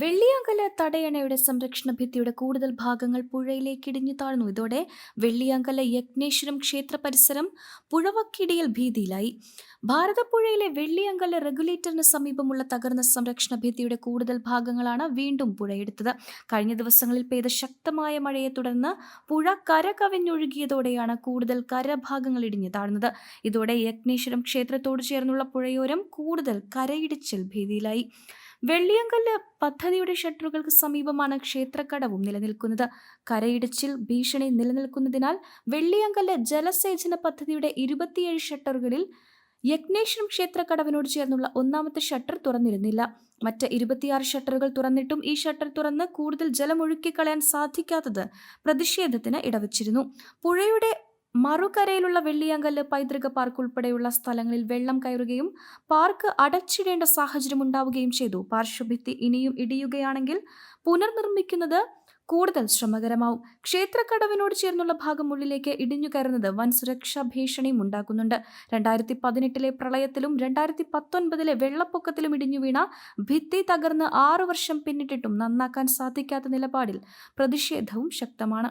വെള്ളിയാങ്കല തടയണയുടെ സംരക്ഷണ ഭിത്തിയുടെ കൂടുതൽ ഭാഗങ്ങൾ പുഴയിലേക്ക് ഇടിഞ്ഞു താഴ്ന്നു. ഇതോടെ വെള്ളിയാങ്കല യജ്ഞേശ്വരം ക്ഷേത്ര പരിസരം പുഴവക്കിടിയിൽ ഭീതിയിലായി. ഭാരതപ്പുഴയിലെ വെള്ളിയാങ്കല റെഗുലേറ്ററിന് സമീപമുള്ള തകർന്ന സംരക്ഷണ ഭിത്തിയുടെ കൂടുതൽ ഭാഗങ്ങളാണ് വീണ്ടും പുഴയെടുത്തത്. കഴിഞ്ഞ ദിവസങ്ങളിൽ പെയ്ത ശക്തമായ മഴയെ തുടർന്ന് പുഴ കര കവിഞ്ഞൊഴുകിയതോടെയാണ് കൂടുതൽ കരഭാഗങ്ങൾ ഇടിഞ്ഞു താഴ്ന്നത്. ഇതോടെ യജ്ഞേശ്വരം ക്ഷേത്രത്തോട് ചേർന്നുള്ള പുഴയോരം കൂടുതൽ കരയിടിച്ചിൽ ഭീതിയിലായി. വെള്ളിയങ്കല്ല് പദ്ധതിയുടെ ഷട്ടറുകൾക്ക് സമീപമാണ് ക്ഷേത്രക്കടവും നിലനിൽക്കുന്നത്. കരയിടിച്ചിൽ ഭീഷണി നിലനിൽക്കുന്നതിനാൽ വെള്ളിയങ്കല്ല് ജലസേചന പദ്ധതിയുടെ ഇരുപത്തിയേഴ് ഷട്ടറുകളിൽ യജ്ഞേശ്വരം ക്ഷേത്രക്കടവിനോട് ചേർന്നുള്ള ഒന്നാമത്തെ ഷട്ടർ തുറന്നിരുന്നില്ല. മറ്റ് ഇരുപത്തിയാറ് ഷട്ടറുകൾ തുറന്നിട്ടും ഈ ഷട്ടർ തുറന്ന് കൂടുതൽ ജലമൊഴുക്കിക്കളയാൻ സാധിക്കാത്തത് പ്രതിഷേധത്തിന് ഇടവച്ചിരുന്നു. പുഴയുടെ മറുകരയിലുള്ള വെള്ളിയാങ്കല്ല് പൈതൃക പാർക്ക് ഉൾപ്പെടെയുള്ള സ്ഥലങ്ങളിൽ വെള്ളം കയറുകയും പാർക്ക് അടച്ചിടേണ്ട സാഹചര്യം ഉണ്ടാവുകയും ചെയ്തു. പാർശ്വഭിത്തി ഇനിയും ഇടിയുകയാണെങ്കിൽ പുനർനിർമ്മിക്കുന്നത് കൂടുതൽ ശ്രമകരമാവും. ക്ഷേത്രക്കടവിനോട് ചേർന്നുള്ള ഭാഗം ഉള്ളിലേക്ക് ഇടിഞ്ഞു കയറുന്നത് വൻ സുരക്ഷാ ഭീഷണിയും ഉണ്ടാക്കുന്നുണ്ട്. രണ്ടായിരത്തി പതിനെട്ടിലെ പ്രളയത്തിലും രണ്ടായിരത്തി പത്തൊൻപതിലെ വെള്ളപ്പൊക്കത്തിലും ഇടിഞ്ഞു വീണ ഭിത്തി തകർന്ന് ആറു വർഷം പിന്നിട്ടിട്ടും നന്നാക്കാൻ സാധിക്കാത്ത നിലപാടിൽ പ്രതിഷേധവും ശക്തമാണ്.